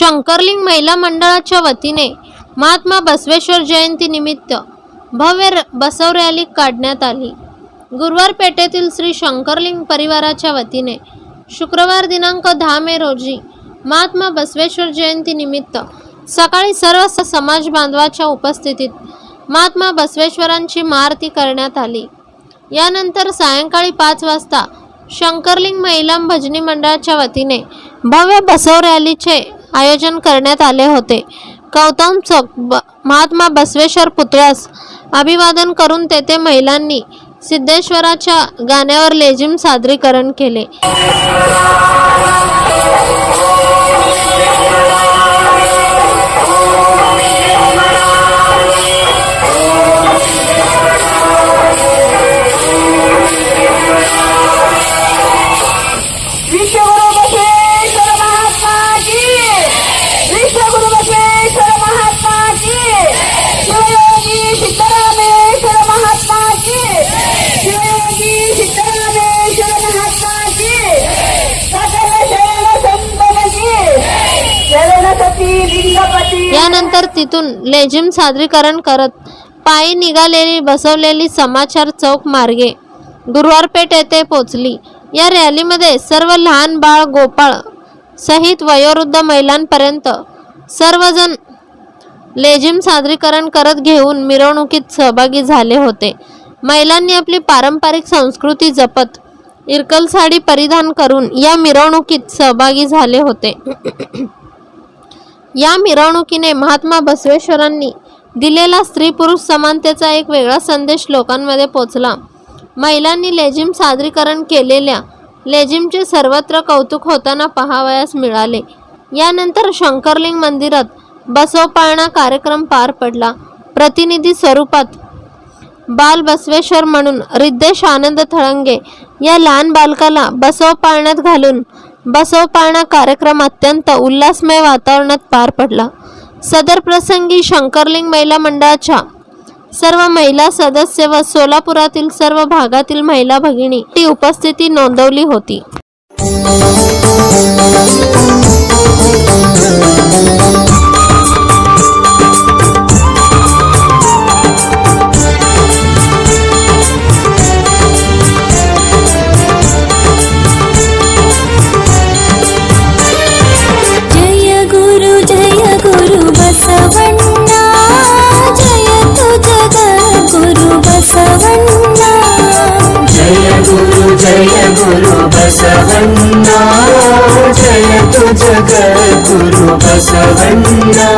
शंकरलिंग महिला मंडळाच्या वतीने महात्मा बसवेश्वर जयंती निमित्त भव्य र- बसव रॅली काढण्यात आली. गुरुवार पेठेतील श्री शंकरलिंग परिवाराच्या वतीने शुक्रवार दिनांक दहा मे रोजी महात्मा बसवेश्वर जयंती निमित्त सकाळी सर्व समाज बांधवाच्या उपस्थितीत महात्मा बसवेश्वरांची महाआरती करण्यात आली. यानंतर सायंकाळी पाच वाजता शंकरलिंग महिला भजनी मंडळाच्या वतीने भव्य बसव रॅलीचे आयोजन करण्यात आले होते. गौतम चौक ब महात्मा बसवेश्वर पुतळ्यास अभिवादन करून तेथे महिलांनी सिद्धेश्वराच्या गाण्यावर लेझिम सादरीकरण केले. यानंतर तिथून लेझिम सादरीकरण करत पायी निघालेली बसवलेली समाचार चौक मार्गे गुरुवारपेठ येथे पोचली या रॅलीमध्ये सर्व लहान बाळ गोपाळ सहित वयोवृद्ध महिलांपर्यंत सर्वजण लेझिम सादरीकरण करत घेऊन मिरवणुकीत सहभागी झाले होते. महिलांनी आपली पारंपरिक संस्कृती जपत इरकल साडी परिधान करून या मिरवणुकीत सहभागी झाले होते. या मिरवणुकीने महात्मा बसवेश्वरांनी दिलेला स्त्री पुरुष समानतेचा एक वेगळा संदेश लोकांमध्ये पोचला. महिलांनी लेझिम सादरीकरण केलेल्या लेझिमचे सर्वत्र कौतुक होताना पहावयास मिळाले. यानंतर शंकरलिंग मंदिरात बसवपाळणा कार्यक्रम पार पडला. प्रतिनिधी स्वरूपात बाल बसवेश्वर म्हणून रिद्देश आनंद थळंगे या लहान बालकाला बसव पाळण्यात घालून बसव पाळणा कार्यक्रम अत्यंत उल्हासमय वातावरणात पार पडला. सदर प्रसंगी शंकरलिंग महिला मंडळाच्या सर्व महिला सदस्य व सोलापुरातील सर्व भागातील महिला भगिनी ती उपस्थिती नोंदवली होती. జయ గురు బసవన్న జయ తు జగద్గురు బసవన్నా.